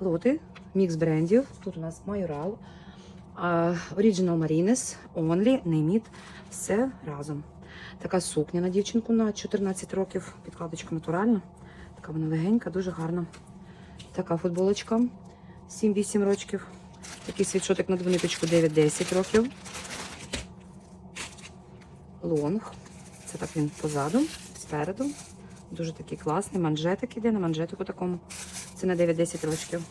лоти, мікс брендів. Тут у нас Майорал, Original Marines, Only, Неміт. Все разом. Така сукня на дівчинку на 14 років. Підкладочка натуральна. Така вона легенька, дуже гарна. Така футболочка 7-8 років. Такий світшотик на двониточку 9-10 років. Лонг. Це так він позаду, спереду. Дуже такий класний. Манжетик іде на манжетику такому. Це на 9-10 років.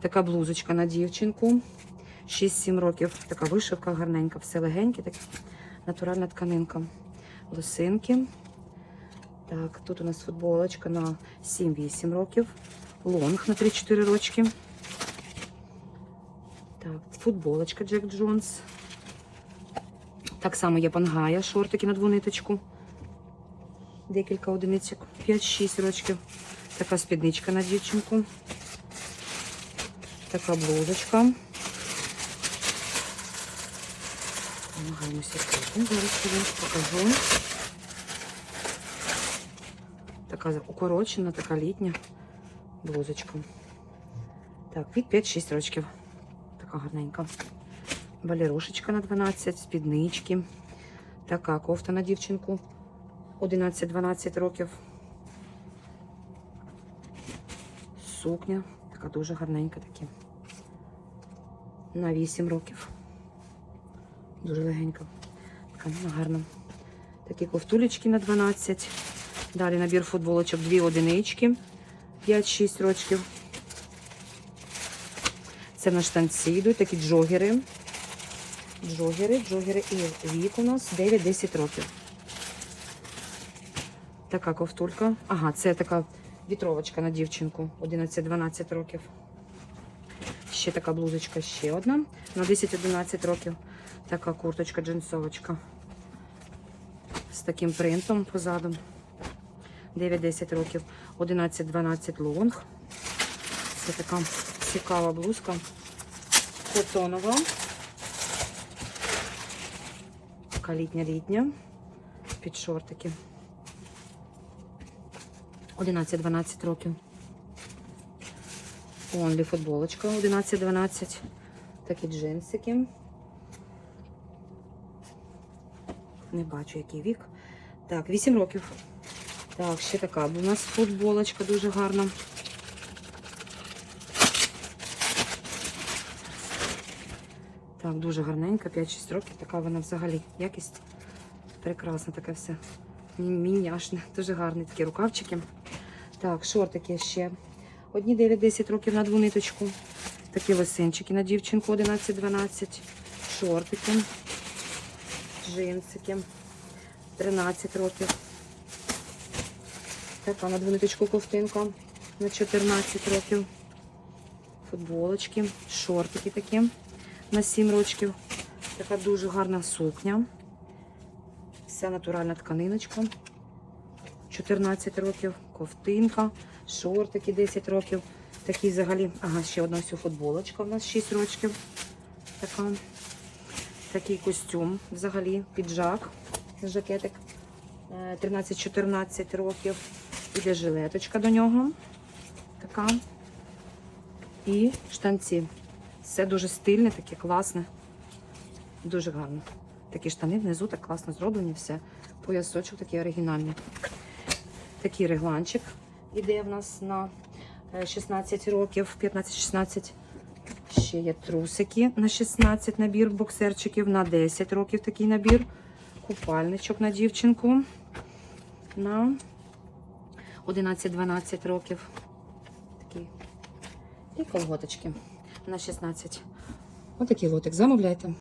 Така блузочка на дівчинку. 6-7 років. Така вишивка гарненька, все легеньке, така натуральна тканинка. Лосинки. Так, тут у нас футболочка на 7-8 років. Лонг на 3-4 рочки. Так, футболочка Джек Джонс. Так само є пангая, шортики на двониточку. Декілька одиниць, 5-6 рочків. Така спідничка на дівчинку. Така блузочка. Намагаємося. Зараз покажу. Така укорочена, така літня блузочка. Так, від 5-6 рочків. Така гарненька. Балерушечка на 12, спіднички. Така кофта на дівчинку. 11-12 років. Сукня. Така дуже гарненька такі. На 8 років. Дуже легенька. Така гарна. Такі ковтулечки на 12. Далі набір футболочок, дві одинички. 5-6 років. Це на штанці йдуть такі джогери. Джогери, джогери і вік у нас 9-10 років. Така ковтулька. Ага, це така вітровочка на дівчинку 11-12 років. Ще така блузочка, ще одна на 10-11 років. Така курточка, джинсовочка. З таким принтом позаду. 9-10 років. 11-12 лонг. Це така цікава блузка. Котонова. Така літня-літня. Під шортики. 11-12 років. Онлі футболочка 11-12. Такі джинсики. Не бачу, який вік. Так, 8 років. Так, ще така у нас футболочка дуже гарна. Так, дуже гарненька, 5-6 років. Така вона взагалі якість. Прекрасна таке все. Мі- Міняшне, дуже гарні такі рукавчики. Так, шортики ще. Одні 9-10 років на двониточку. Такі лосинчики на дівчинку 11-12. Шортики. Джинсики. 13 років. Така на двониточку ковтинка на 14 років. Футболочки, шортики такі на 7 років. Така дуже гарна сукня. Вся натуральна тканиночка. 14 років, ковтинка, шортики 10 років. Такі взагалі, ага, ще одна ось футболочка у нас 6 років. Така. Такий костюм взагалі, піджак, жакетик е, 13-14 років. Іде жилеточка до нього. Така. І штанці. Все дуже стильне, таке класне. Дуже гарно. Такі штани внизу так класно зроблені, все. Поясочок такий оригінальний. Такий регланчик іде в нас на е, 16 років, 15-16. Ще є трусики на 16 набір боксерчиків, на 10 років такий набір. Купальничок на дівчинку. На 11-12 років. Такі. І колготочки на 16. Отакий лотик замовляйте.